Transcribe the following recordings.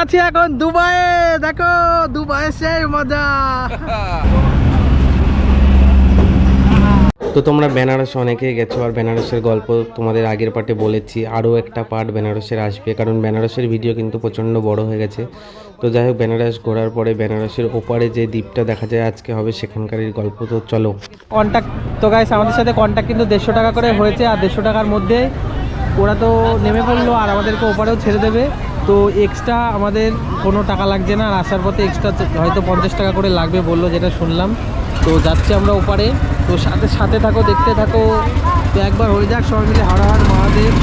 আছি এখন দুবাইয়ে। দেখো দুবাইয়ে সেই মজা। তো তোমরা বেনারস অনেকেই গেছো আর বেনারসের গল্প তোমাদের আগের পার্টে বলেছি আরও একটা পার্ট বেনারসের আসবে কারণ বেনারসের ভিডিও কিন্তু প্রচণ্ড বড় হয়ে গেছে। তো যাই হোক বেনারস ঘোরার পরে বেনারসের ওপারে যে দ্বীপটা দেখা যায় আজকে হবে সেখানকারই গল্প। তো চলো। কন্ট্যাক্ট তো গাইস আমাদের সাথে কন্ট্যাক্ট কিন্তু দেড়শো টাকা করে হয়েছে আর দেড়শো টাকার মধ্যে ওরা তো নেমে পড়ল আর আমাদেরকে ওপারেও ছেড়ে দেবে। তো এক্সট্রা আমাদের কোনো টাকা লাগছে না, আর আসার পথে এক্সট্রা হয়তো পঞ্চাশ টাকা করে লাগবে বলল যেটা শুনলাম। তো যাচ্ছি আমরা ওপারে। তো সাথে সাথে থাকো, দেখতে থাকো। তো একবার হয়ে যাক সবাই মিলে হাড়াহাড় হাড় মহাদেব।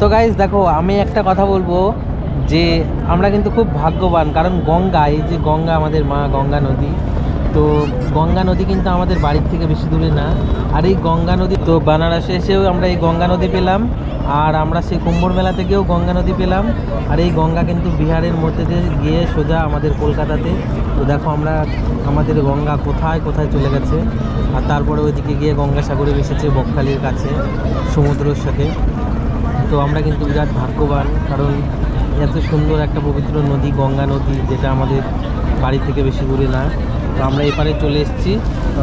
তো গাইজ দেখো, আমি একটা কথা বলব যে আমরা কিন্তু খুব ভাগ্যবান, কারণ গঙ্গা, এই যে গঙ্গা আমাদের মা, গঙ্গা নদী, তো গঙ্গা নদী কিন্তু আমাদের বাড়ির থেকে বেশি দূরে না। আর এই গঙ্গা নদী, তো বানারসে এসেও আমরা এই গঙ্গা নদী পেলাম, আর আমরা সেই কুম্ভর মেলা থেকেও গঙ্গা নদী পেলাম, আর এই গঙ্গা কিন্তু বিহারের মধ্যে দিয়ে গিয়ে সোজা আমাদের কলকাতাতে। তো দেখো আমরা, আমাদের গঙ্গা কোথায় কোথায় চলে গেছে, আর তারপরে ওইদিকে গিয়ে গঙ্গাসাগরে মিশেছে বকখালির কাছে, সমুদ্রের সাথে। তো আমরা কিন্তু বিরাট ভাগ্যবান কারণ এত সুন্দর একটা পবিত্র নদী গঙ্গা নদী যেটা আমাদের বাড়ি থেকে বেশি দূরে না তো আমরা এপারে চলে এসেছি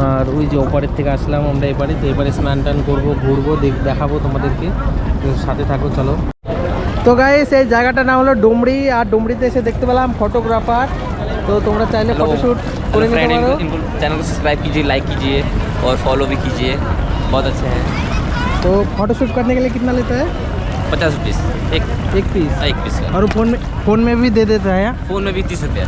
আর ওই যে ওপারের থেকে আসলাম আমরা এপারে তো এপারে স্নান টান করবো ঘুরবো দেখ- দেখাবো তোমাদেরকে তো সাথে থাকো চলো তো গাইস এই জায়গাটার নাম হলো ডুমরি আর ডুমরিতে এসে দেখতে পেলাম ফটোগ্রাফার তো তোমরা চাইলে ফটোশ্যুট করে নিতে फ्रेंड পারো इनको, इनको चैनल को सब्सक्राइब कीजिए लाइक कीजिए और फॉलो भी कीजिए बहुत अच्छे हैं तो फोटोशूट करने के लिए कितना लेता है पचास पीस एक एक पीस एक पीस का और फोन में फोन में भी दे देता है फोन में भी तीस रुपया।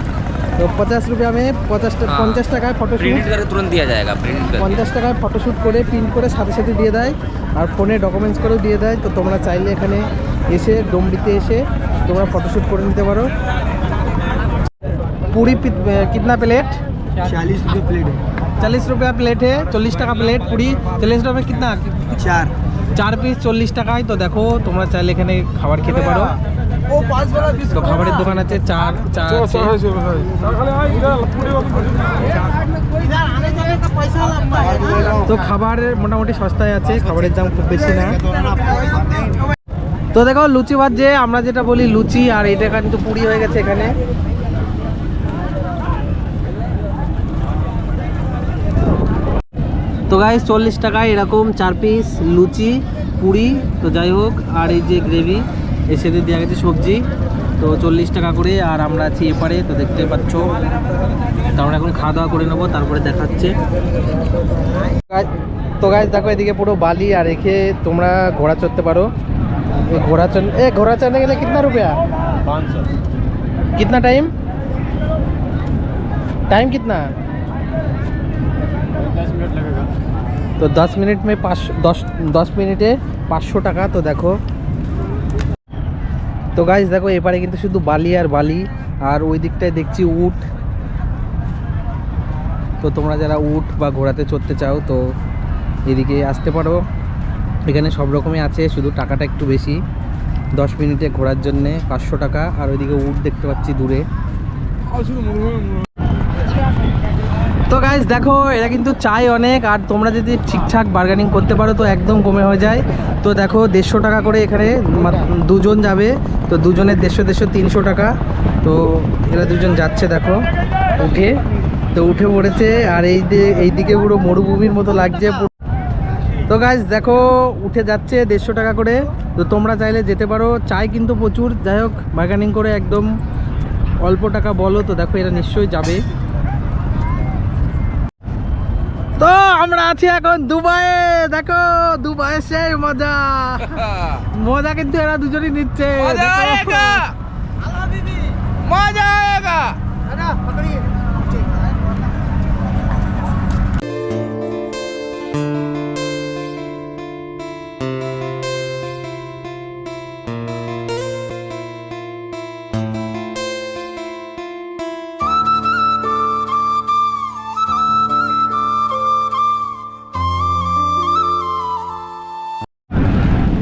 तो पचास रुपया में पचास পঞ্চাশ টাকায় ফটো প্রিন্ট করে তুরন্ত দেওয়া যায়গা প্রিন্ট পঞ্চাশ টাকায় ফটোশ্যুট করে প্রিন্ট করে সাথে সাথে দিয়ে দেয় আর ফোনে ডকুমেন্টস করেও দিয়ে দেয় তো তোমরা চাইলে এখানে এসে ডোমবিতে এসে তোমরা ফটোশ্যুট করে নিতে পারো পুরি कितना প্লেট চালিশ रुपये প্লেট है। चालीस रुपया प्लेट है चालीस टका प्लेट पूरी। चालीस रुपये में চার পিস চল্লিশ টাকায় তো দেখো তোমরা চাইলে এখানে খাবার খেতে পারো। তো খাবারের দোকান আছে চার চা তো খাবার মোটামুটি সস্তায় আছে খাবারের দাম খুব বেশি না। তো দেখো লুচি ভাত যে আমরা যেটা বলি লুচি আর এটা কিন্তু পুরি হয়ে গেছে এখানে। তো গাইস চল্লিশ টাকায় এরকম চার পিস লুচি পুরি তো যাই হোক আর এই যে গ্রেভি এর সাথে দেওয়া গেছে সবজি তো চল্লিশ টাকা করে আর আমরা আছি এপারে তো দেখতে পাচ্ছ তো আমরা এখন খাওয়া দাওয়া করে নেবো তারপরে দেখাচ্ছে তো গাইস দেখো এদিকে পুরো বালি আর রেখে তোমরা ঘোড়া চড়তে পারো এই ঘোড়া চড় এ ঘোড়া চড়নে গেলে কিতনা রুপিয়া पाँच सौ कितना टाइम टाइम कितना दस मिनट लगेगा তো দশ মিনিট মে পাঁচশো দশ দশ মিনিটে পাঁচশো টাকা তো দেখো। তো গাইজ দেখো এপারে কিন্তু শুধু বালি আর বালি আর ওই দিকটায় দেখছি উট। তো তোমরা যারা উট বা ঘোড়াতে চড়তে চাও তো এদিকে আসতে পারো। এখানে সব রকমই আছে শুধু টাকাটা একটু বেশি। দশ মিনিটে ঘোরার জন্যে পাঁচশো টাকা আর ওইদিকে উট দেখতে পাচ্ছি দূরে। তো গাইজ দেখো, এরা কিন্তু চাই অনেক, আর তোমরা যদি ঠিকঠাক বার্গেনিং করতে পারো, তো একদম কমে হয়ে যায়। তো দেখো, দেড়শো টাকা করে এখানে দুজন যাবে। তো দুজনের দেড়শো দেড়শো, তিনশো টাকা। তো এরা দুজন যাচ্ছে, দেখো, উঠে। তো উঠে পড়েছে, আর এই যে, এইদিকে পুরো মরুভূমির মতো লাগছে তো গাইজ দেখো, উঠে যাচ্ছে দেড়শো টাকা করে। তো তোমরা চাইলে যেতে পারো। চাই কিন্তু প্রচুর। যাই হোক বার্গেনিং করে একদম অল্প টাকা বলো। তো দেখো, এরা নিশ্চয়ই যাবে। তো আমরা আছি এখন দুবাইয়ে। দেখো দুবাই সেই মজা। মজা কিন্তু এরা দুজনই নিচ্ছে। দেখো।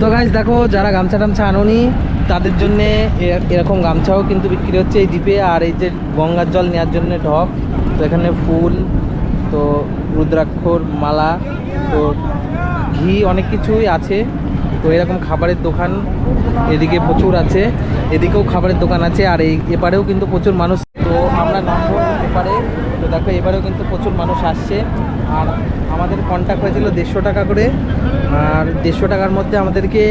তো গাইজ দেখো, যারা গামছা টামছা আনোনি, তাদের জন্য এরকম গামছাও কিন্তু বিক্রি হচ্ছে এই দ্বীপে। আর এই যে গঙ্গার জল নেওয়ার জন্য ঢক তো এখানে ফুল, তো রুদ্রাক্ষর মালা, তো ঘি অনেক কিছুই আছে। তো এরকম খাবারের দোকান এদিকে প্রচুর আছে। এদিকেও খাবারের দোকান আছে, আর এই এপারেও কিন্তু প্রচুর মানুষ তো আমরা নামবো এপারে তো দেখো এবারেও কিন্তু প্রচুর মানুষ আসছে। আর আমাদের কন্ট্যাক্ট হয়েছিল দেড়শো টাকা করে। আর দেড়শো টাকার মধ্যে আমাদেরকে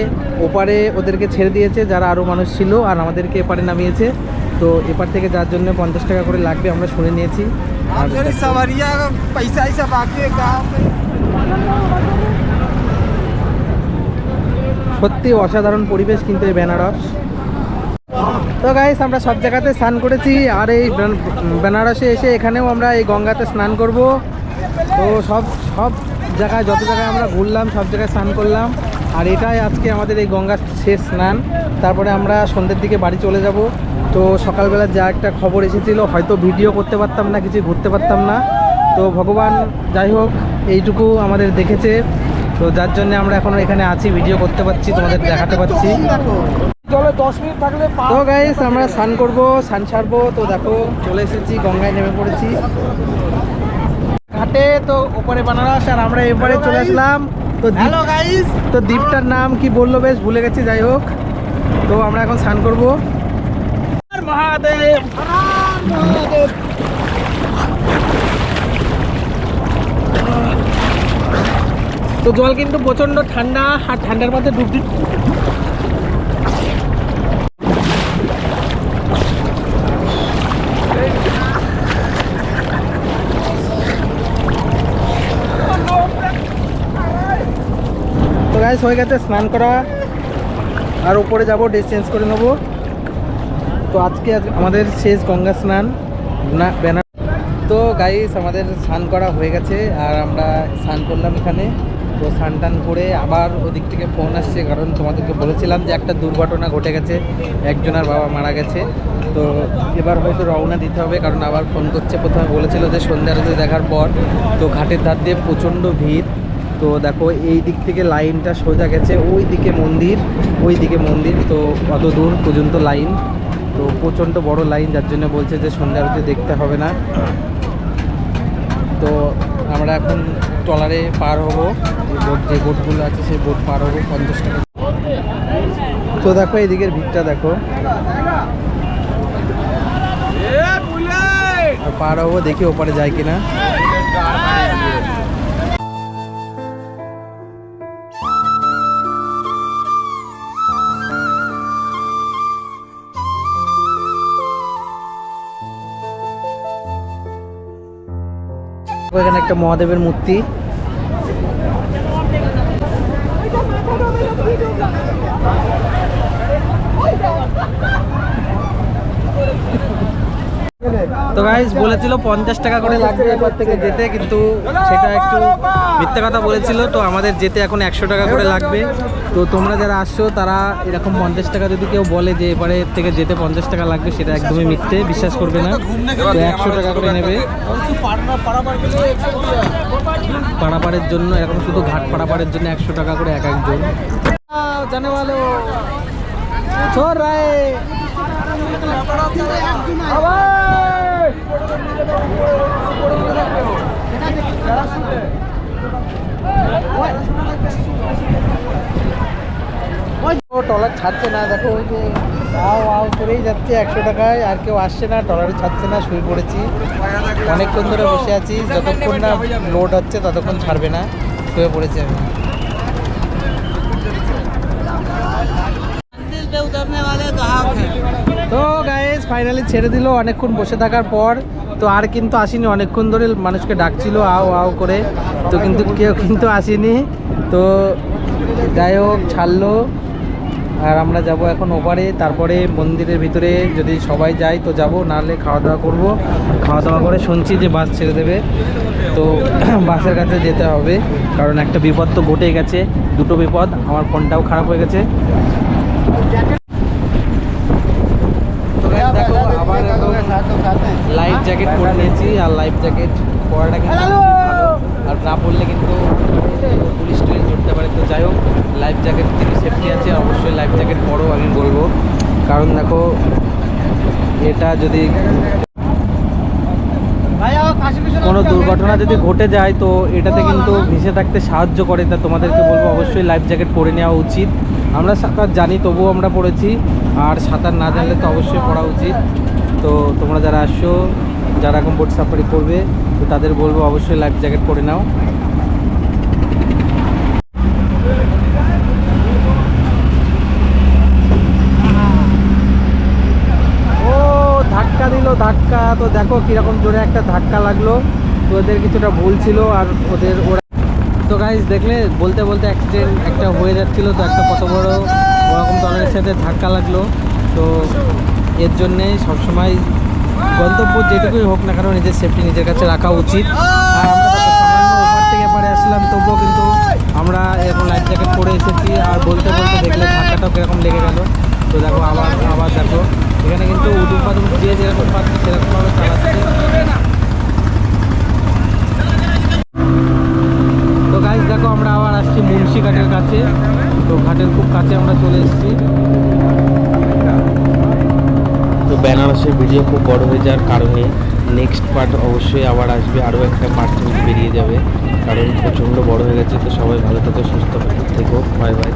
ওপারে ওদেরকে ছেড়ে দিয়েছে যারা আরও মানুষ ছিল আর আমাদেরকে এপারে নামিয়েছে। তো এপার থেকে যার জন্য পঞ্চাশ টাকা করে লাগবে আমরা শুনে নিয়েছি। সত্যি অসাধারণ পরিবেশ কিন্তু এই বেনারস। তো গাইস আমরা সব জায়গাতে স্নান করেছি আর এই বেনারসে এসে এখানেও আমরা এই গঙ্গাতে স্নান করব। তো সব সব জায়গায়, যত জায়গায় আমরা ঘুরলাম, সব জায়গায় স্নান করলাম। আর এটাই আজকে আমাদের এই গঙ্গার শেষ স্নান। তারপরে আমরা সন্ধ্যের দিকে বাড়ি চলে যাব। তো সকালবেলা যা একটা খবর এসেছিল, হয়তো ভিডিও করতে পারতাম না, কিছু ঘুরতে পারতাম না। তো ভগবান যাই হোক, এইটুকু আমাদের দেখেছে। তো যার জন্য আমরা এখন এখানে আছি, ভিডিও করতে পারছি, তোমাদের দেখাতে পারছি। দশ মিনিট থাকলে তো গাইস আমরা স্নান করব স্নান ছাড়বো তো দেখো চলে এসেছি গঙ্গায় নেমে পড়েছি। ঘাটে তো ওপরে বানারস আর আমরা এপারে চলে আসলাম। তো হ্যালো গাইস তো দ্বীপটার নাম কি বলল বেশ ভুলে গেছি যাই হোক। তো আমরা এখন স্নান করব। মহাদেব মহাদেব। তো জল কিন্তু প্রচণ্ড ঠান্ডা আর ঠান্ডার মধ্যে ডুব গাইস হয়ে গেছে, স্নান করা। আর উপরে যাব ড্রেস চেঞ্জ করে নেব। তো আজকে আজ- আমাদের শেষ গঙ্গা স্নান ব্যানার তো গাইস আমাদের স্নান করা হয়ে গেছে, আর আমরা স্নান করলাম এখানে। তো স্নান টান করে আবার ওদিক থেকে ফোন আসছে, কারণ তোমাদেরকে বলেছিলাম যে একটা দুর্ঘটনা ঘটে গেছে একজনের বাবা মারা গেছে। তো এবার হয়তো রওনা দিতে হবে, কারণ আবার ফোন করছে, প্রথমে বলেছিল যে সন্ধ্যা দেখার পর। তো ঘাটের ধার দিয়ে প্রচণ্ড ভিড়। তো দেখো, এই দিক থেকে লাইনটা সোজা গেছে ওই দিকে মন্দির ওই দিকে মন্দির, তো অত দূর পর্যন্ত লাইন। তো প্রচণ্ড বড় লাইন, যার জন্য বলছে যে সন্ধ্যা আরতি দেখতে হবে না। তো আমরা এখন ট্রলারে পার হব বোট, যে বোটগুলো আছে, সেই বোট পার হব, পঞ্চাশ টাকা। তো দেখো এদিকের ভিড়টা দেখো। পার হব দেখি ওপারে যায় কিনা। এখানে একটা মহাদেবের মূর্তি। তো গাইজ বলেছিল পঞ্চাশ টাকা করে লাগবে এবার থেকে যেতে, কিন্তু সেটা একটু মিথ্যা কথা বলেছিল। তো আমাদের যেতে এখন একশো টাকা করে লাগবে। তো তোমরা যারা আসছো, তারা এরকম পঞ্চাশ টাকা যদি কেউ বলে যে এবারে থেকে যেতে পঞ্চাশ টাকা লাগবে, সেটা একদমই মিথ্যে, বিশ্বাস করবে না। তো একশো টাকা করে নেবে। পাড়াপাড়ের জন্য, এরকম শুধু ঘাট পাড়াপাড়ের জন্য একশো টাকা করে এক একজন। জানে ভালো। টলার ছাড়ছে না, দেখো ওই যে আও আও করেই যাচ্ছে একশো টাকায়, আর কেউ আসছে না টলারই ছাড়ছে না, শুয়ে পড়েছি। অনেকক্ষণ ধরে বসে আছি, যতক্ষণ না লোড হচ্ছে ততক্ষণ ছাড়বে না, শুয়ে পড়েছি আমি। তো গায়েস ফাইনালি ছেড়ে দিল, অনেকক্ষণ বসে থাকার পর তো আর কিন্তু আসেনি, অনেকক্ষণ ধরে মানুষকে ডাকছিল, আও আও করে। তো কিন্তু কেউ কিন্তু আসেনি। তো যাই হোক, ছাড়লো। আর আমরা যাব এখন ওপারে। তারপরে মন্দিরের ভিতরে যদি সবাই যায় তো যাব, নাহলে খাওয়া দাওয়া করব। খাওয়া দাওয়া করে শুনছি যে বাস ছেড়ে দেবে। তো বাসের কাছে যেতে হবে। কারণ একটা বিপদ তো ঘটে গেছে। দুটো বিপদ, আমার ফোনটাও খারাপ হয়ে গেছে তো guys, দেখো আবার লাইফ জ্যাকেট পরে নিয়েছি আর লাইফ জ্যাকেট পরাটা কিন্তু। আর না পরলে কিন্তু পুলিশ টুলিশ ধরতে পারে। তো যাই হোক লাইফ জ্যাকেট থেকে সেফটি আছে অবশ্যই লাইফ জ্যাকেট পরো আমি বলব। কারণ দেখো এটা যদি কোনো দুর্ঘটনা যদি ঘটে যায় তো এটাতে কিন্তু ভেসে থাকতে সাহায্য করে তা তোমাদেরকে বলব। অবশ্যই লাইফ জ্যাকেট পরে নেওয়া উচিত। আমরা সাঁতার জানি তবুও আমরা পড়েছি। আর সাঁতার না জানলে তো অবশ্যই পড়া উচিত। তো তোমরা যারা আসছো যারা এখন বোট সাফারি করবে, তো তাদের বলব অবশ্যই লাইফ জ্যাকেট পরে নাও। ধাক্কা দিল, ধাক্কা। তো দেখো কীরকম জোরে একটা ধাক্কা লাগল। তো ওদের কিছুটা ভুল ছিল আর ওদের ওরা তো গাইজ দেখলে বলতে বলতে অ্যাক্সিডেন্ট একটা হয়ে যাচ্ছিল, তো একটা কত বড় ওরকম দলের সাথে ধাক্কা লাগল। তো এর জন্যে সবসময় গন্তব্য যেটুকুই হোক না কারণ নিজের সেফটি নিজের কাছে রাখা উচিত। আর আমরা সামান্য ওপার থেকে এপারে আসলাম, তবুও কিন্তু আমরা এরকম লাইফ জ্যাকেট পরে এসেছি। আর বলতে বলতে দেখলে ধাক্কাটাও কীরকম লেগে গেল। তো দেখো, আবার আবার দেখো। এখানে কিন্তু উদুম যে যেরকম পাচ্ছে সেরকমভাবে চালাচ্ছে। তো গাইজ দেখো, আমরা আবার আসছি মুন্সি ঘাটের কাছে। তো ঘাটের খুব কাছে আমরা চলে এসেছি। তো বেনারসের ভিডিও খুব বড় হয়ে যাওয়ার কারণে নেক্সট পার্ট অবশ্যই আবার আসবে, আরও একটা পার্ট বেরিয়ে যাবে। কারণ প্রচণ্ড বড় হয়ে গেছে, তো সবাই ভালো থেকো, সুস্থ থেকো। Bye bye